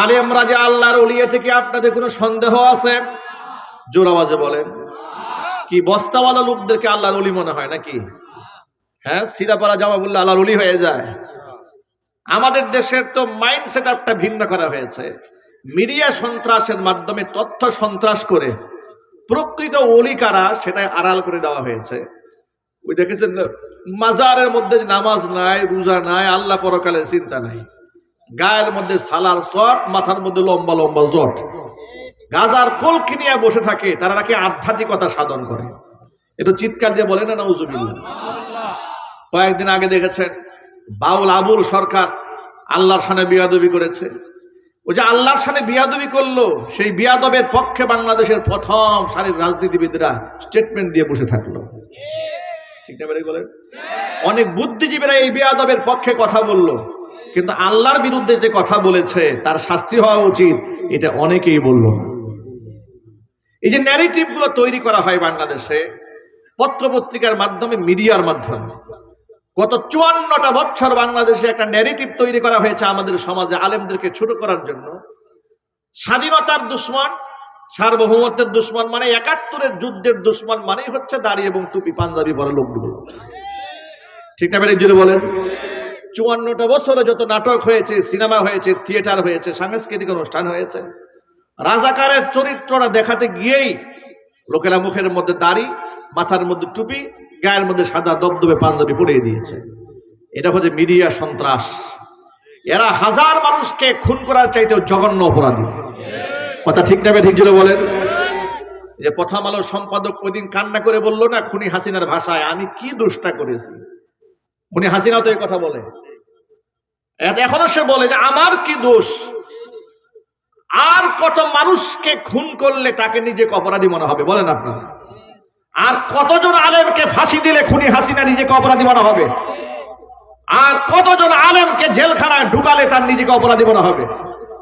আলেমরা যে আল্লাহর উলিয়ে থেকে আপনাদের কোনো সন্দেহ আছে? জোর আওয়াজে বলেন। কি বস্তাওয়ালা লোকদেরকে আল্লাহর উলি মনে হয় নাকি? হ্যাঁ সিরাপাড়া জামা বললে আল্লাহর উলি হয়ে যায়। আমাদের দেশের তো মাইন্ড সেট আপটা ভিন্ন করা হয়েছে। মিডিয়া সন্ত্রাসের মাধ্যমে তথ্য সন্ত্রাস করে প্রকৃত অলি কারা সেটাই আড়াল করে দেওয়া হয়েছে। ওই দেখেছেন মাজারের মধ্যে নামাজ নাই, রোজা নাই, আল্লাহ পরকালের চিন্তা নাই। গায়ের মধ্যে সালার চট মাথার মধ্যে লম্বা লম্বা জট। গাজার কলকি নিয়ে বসে থাকে, তারা নাকি আধ্যাত্মিকতা সাধন করে। একটু চিৎকার দিয়ে বলে না, নাউজুবিল্লাহ। কয়েকদিন আগে দেখেছেন, বাউল আবুল সরকার আল্লাহর সামনে বিয়াদবি করেছে। ও যে আল্লাহর সামনে বিয়াদবি করল, সেই বিয়াদবের পক্ষে বাংলাদেশের প্রথম সারির রাজনীতিবিদরা স্টেটমেন্ট দিয়ে বসে থাকল। ঠিক না বলেন? অনেক বুদ্ধিজীবীরা এই বিয়াদবের পক্ষে কথা বলল। কিন্তু আল্লাহর বিরুদ্ধে যে কথা বলেছে, তার শাস্তি হওয়া উচিত, এটা অনেকেই বলল না। এই যে ন্যারেটিভগুলো তৈরি করা হয় বাংলাদেশে, পত্রপত্রিকার মাধ্যমে, মিডিয়ার মাধ্যমে, গত চুয়ান্নটা বছর বাংলাদেশে একটা ন্যারেটিভ তৈরি করা হয়েছে আমাদের সমাজে আলেমদেরকে ছোট করার জন্য। স্বাধীনতার দুশ্মন, সার্বভৌমত্বের দুশ্মন মানে একাত্তরের যুদ্ধের দুশ্মন মানেই হচ্ছে দাড়ি এবং টুপি, পাঞ্জাবি পরা লোকগুলো। ঠিক না বলেন। চুয়ান্নটা বছরে যত নাটক হয়েছে, সিনেমা হয়েছে, থিয়েটার হয়েছে, সাংস্কৃতিক অনুষ্ঠান হয়েছে, রাজাকারের চরিত্রটা দেখাতে গিয়েই লোকেরা মুখের মধ্যে দাড়ি, মাথার মধ্যে টুপি, গায়ের মধ্যে সাদা দবদবে পাঞ্জাবি পরিয়ে দিয়েছে। এটা হচ্ছে মিডিয়া সন্ত্রাস। এরা হাজার মানুষকে খুন করার চাইতেও জঘন্য অপরাধী। কথা ঠিক নেবে ঠিক ছিল বলেন। যে প্রথম আলো সম্পাদক ওই দিন কান্না করে বলল, না, খুনি হাসিনার ভাষায় আমি কি দুষ্টা করেছি? খুনি হাসিনাও তো এই কথা বলে। এখনও সে বলে যে, আমার কি দোষ? আর কত মানুষকে খুন করলে তাকে নিজেকে অপরাধী মনে হবে? বলেন আপনারা। আর কতজন আলেমকে ফাঁসি দিলে খুনি হাসিনা নিজেকে অপরাধী মনে হবে? আর কতজন আলেমকে জেলখানায় ঢুকালে তার নিজেকে অপরাধী মনে হবে?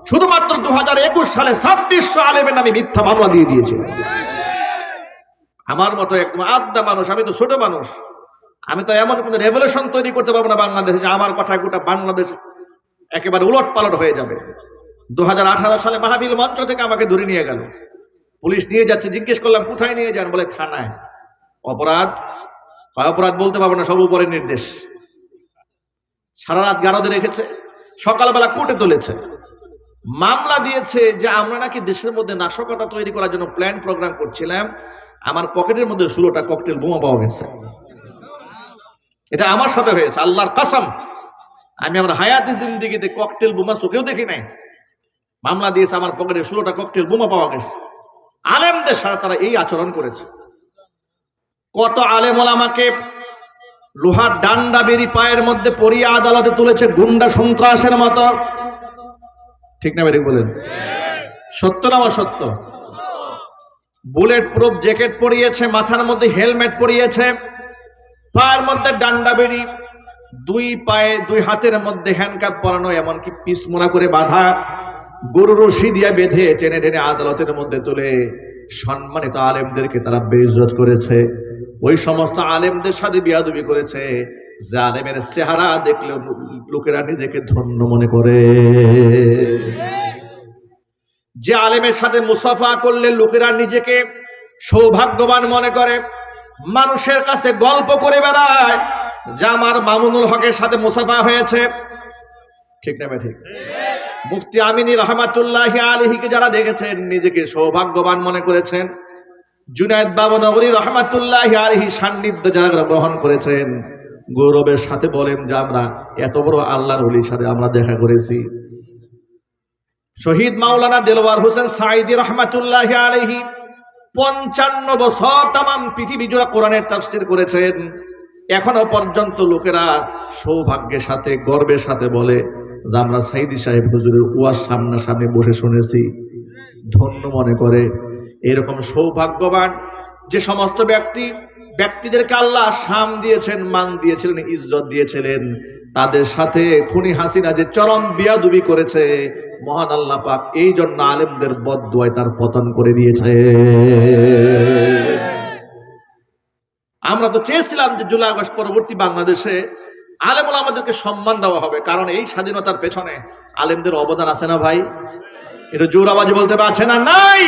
শুধুমাত্র দু হাজার একুশ সালে ছাব্বিশশো আলেমের নামে মিথ্যা মামলা দিয়ে দিয়েছে। আমার মতো একদম আদ্যা মানুষ, আমি তো ছোট মানুষ। আমি তো এমন কোনো রেভলিউশন তৈরি করতে পারব না বাংলাদেশে যে আমার কথায় গোটা বাংলাদেশ একেবারে উলট পালট হয়ে যাবে। দু হাজার আঠারো সালে মাহফিল মঞ্চ থেকে আমাকে ধরে নিয়ে গেল। পুলিশ নিয়ে যাচ্ছে, জিজ্ঞেস করলাম, কোথায় নিয়ে যান? বলে, থানায়। অপরাধ? কয় অপরাধ বলতে পারব না, সব উপরের নির্দেশ। সারা রাত গারদে রেখেছে, সকালবেলা কোর্টে তুলেছে। মামলা দিয়েছে যে, আমরা নাকি দেশের মধ্যে নাশকতা তৈরি করার জন্য প্ল্যান প্রোগ্রাম করছিলাম। আমার পকেটের মধ্যে ষোলোটা ককটেল বোমা পাওয়া গেছে। এটা আমার সাথে হয়েছে, আল্লাহর কাসম। আমি আমার হায়াতি জিন্দিগিতে ককটেল বোমা চোখেও দেখি নাই। মামলা দিয়েছে আমার পকেটে ষোলোটা ককটেল বোমা পাওয়া গেছে। আলেমদের সাথে তারা এই আচরণ করেছে। কত আলেম আমাকে লোহার ডান্ডা বেরি পায়ের মধ্যে পরিয়ে আদালতে তুলেছে গুন্ডা সন্ত্রাসের মতো। ঠিক না বেরিক বলেন? সত্য না আমার সত্য বুলেট প্রুফ জ্যাকেট পরিয়েছে, মাথার মধ্যে হেলমেট পরিয়েছে। পায়ের মধ্যে ডান্ডা বেরি দুই পায়ে, দুই হাতের মধ্যে হ্যান্ডকাপ পরানো, এমনকি পিসমোনা করে বাঁধা গরু রশি দিয়ে বেঁধে টেনে টেনে আদালতের মধ্যে তুলে সম্মানিত আলেমদেরকে তারা বেইজ্জত করেছে। ওই সমস্ত আলেমদের সাথে বিয়াদবি করেছে। যে আলেমের চেহারা দেখলে লোকেরা নিজেকে ধন্য মনে করে। যে আলেমের সাথে মুসাফা করলে লোকেরা নিজেকে সৌভাগ্যবান মনে করে। মানুষের কাছে গল্প করে বেড়ায়, যে আমার মামুনুল হকের সাথে মুসাফা হয়েছে। ঠিক না ঠিক? মুফতি আমিনী রহমাতুল্লাহ আলহিকে যারা দেখেছেন, নিজেকে সৌভাগ্যবান মনে করেছেন। জুনায়দ বাবু নগরী রহমাতুল্লাহ আলহি সান্নিধ্য যারা গ্রহণ করেছেন, গৌরবের সাথে বলেন যে আমরা এত বড় আল্লাহর হলির সাথে আমরা দেখা করেছি। শহীদ মাওলানা দেলওয়ার হোসেন সাইদি রহমাতুল্লাহ আলহি পঞ্চান্ন বছর তাম পৃথিবী জোড়া কোরআনের তাফসির করেছেন। এখনও পর্যন্ত লোকেরা সৌভাগ্যের সাথে, গর্বের সাথে বলে, যে আমরা সাইদি সাহেব হুজুরের ওয়ার সামনাসামনি বসে শুনেছি, ধন্য মনে করে। এরকম সৌভাগ্যবান যে সমস্ত ব্যক্তি, ব্যক্তিদেরকে আল্লাহ সাম দিয়েছেন, মান দিয়েছিলেন, ইজ্জত দিয়েছিলেন তাদের সাথে খুনি হাসিনা যে চরম বিয়াদুবি করেছে, মহান আল্লাহ পাক এই জন্য আলেমদের বদুয়ায় তার পতন করে দিয়েছে। আমরা তো চেয়েছিলাম যে জুলাই আগস্ট পরবর্তী বাংলাদেশে আলেমুল আমাদেরকে সম্মান দেওয়া হবে, কারণ এই স্বাধীনতার পেছনে আলেমদের অবদান আছে না ভাই? এটা জোর আওয়াজে বলতে পারছে না? নাই!